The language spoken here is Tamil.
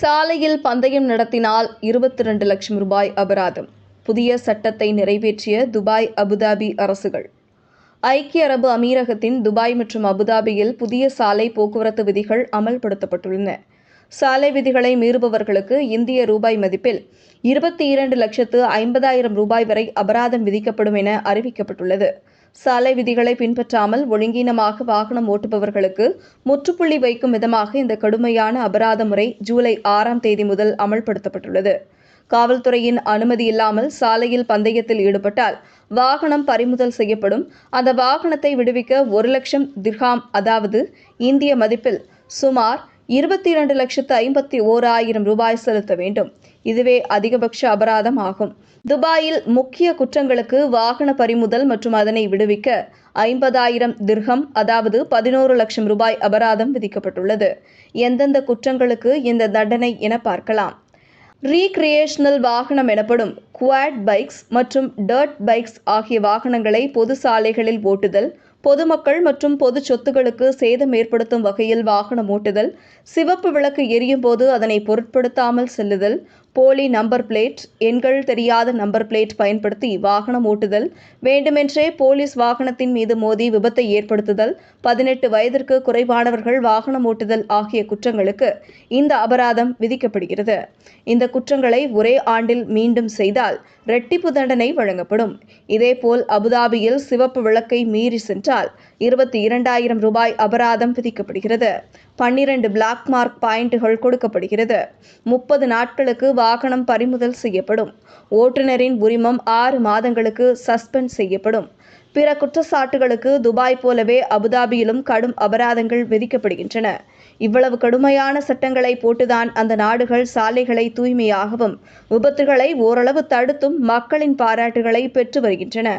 சாலையில் பந்தயம் நடத்தினால் இருபத்தி ரெண்டு லட்சம் ரூபாய் அபராதம். புதிய சட்டத்தை நிறைவேற்றிய துபாய் அபுதாபி அரசுகள். ஐக்கிய அரபு அமீரகத்தின் துபாய் மற்றும் அபுதாபியில் புதிய சாலை போக்குவரத்து விதிகள் அமல்படுத்தப்பட்டுள்ளன. சாலை விதிகளை மீறுபவர்களுக்கு இந்திய ரூபாய் மதிப்பில் இருபத்தி இரண்டு லட்சத்து ஐம்பதாயிரம் ரூபாய் வரை அபராதம் விதிக்கப்படும் என அறிவிக்கப்பட்டுள்ளது. சாலை விதிகளை பின்பற்றாமல் ஒழுங்கீனமாக வாகனம் ஓட்டுபவர்களுக்கு முற்றுப்புள்ளி வைக்கும் விதமாக இந்த கடுமையான அபராத முறை ஜூலை ஆறாம் தேதி முதல் அமல்படுத்தப்பட்டுள்ளது. காவல்துறையின் அனுமதி இல்லாமல் சாலையில் பந்தயத்தில் ஈடுபட்டால் வாகனம் பறிமுதல் செய்யப்படும். அந்த வாகனத்தை விடுவிக்க ஒரு லட்சம் திர்ஹாம் அதாவது இந்திய மதிப்பில் சுமார் இருபத்தி இரண்டு லட்சத்து ஐம்பத்தி ஓராயிரம் ரூபாய் செலுத்த வேண்டும். இதுவே அதிகபட்ச அபராதம் ஆகும். துபாயில் முக்கிய குற்றங்களுக்கு வாகன பறிமுதல் மற்றும் அதனை விடுவிக்க ஐம்பதாயிரம் திர்ஹம் அதாவது பதினோரு லட்சம் ரூபாய் அபராதம் விதிக்கப்பட்டுள்ளது. எந்தெந்த குற்றங்களுக்கு இந்த தண்டனை என பார்க்கலாம். ரீக்ரியேஷனல் வாகனம் எனப்படும் குவாட் பைக்ஸ் மற்றும் டர்ட் பைக்ஸ் ஆகிய வாகனங்களை பொது சாலைகளில் ஓட்டுதல் பொதுமக்கள் மற்றும் பொது சொத்துகளுக்கு சேதம் ஏற்படுத்தும் வகையில் வாகனம் ஓட்டுதல் சிவப்பு விளக்கு எரியும் போது அதனை பொருட்படுத்தாமல் செல்லுதல் போலி நம்பர் பிளேட் எண்கள் தெரியாத நம்பர் பிளேட் பயன்படுத்தி வாகனம் ஓட்டுதல் வேண்டுமென்றே போலீஸ் வாகனத்தின் மீது மோதி விபத்தை ஏற்படுத்துதல் பதினெட்டு வயதிற்கு குறைவானவர்கள் வாகனம் ஓட்டுதல் ஆகிய குற்றங்களுக்கு இந்த அபராதம் விதிக்கப்படுகிறது. இந்த குற்றங்களை ஒரே ஆண்டில் மீண்டும் செய்தால் ரெட்டிப்பு தண்டனை வழங்கப்படும். இதேபோல் அபுதாபியில் சிவப்பு விளக்கை மீறி சென்றால் இருபத்தி இரண்டாயிரம் ரூபாய் அபராதம் விதிக்கப்படுகிறது. பன்னிரண்டு பிளாக் மார்க் பாயிண்டுகள் கொடுக்கப்படுகிறது. முப்பது நாட்களுக்கு வாகனம் பறிமுதல் செய்யப்படும். ஓட்டுநரின் உரிமம் ஆறு மாதங்களுக்கு சஸ்பெண்ட் செய்யப்படும். பிற குற்றச்சாட்டுகளுக்கு துபாய் போலவே அபுதாபியிலும் கடும் அபராதங்கள் விதிக்கப்படுகின்றன. இவ்வளவு கடுமையான சட்டங்களை போட்டுதான் அந்த நாடுகள் சாலைகளை தூய்மையாகவும் விபத்துகளை ஓரளவு தடுத்தும் மக்களின் பாராட்டுகளை பெற்று வருகின்றன.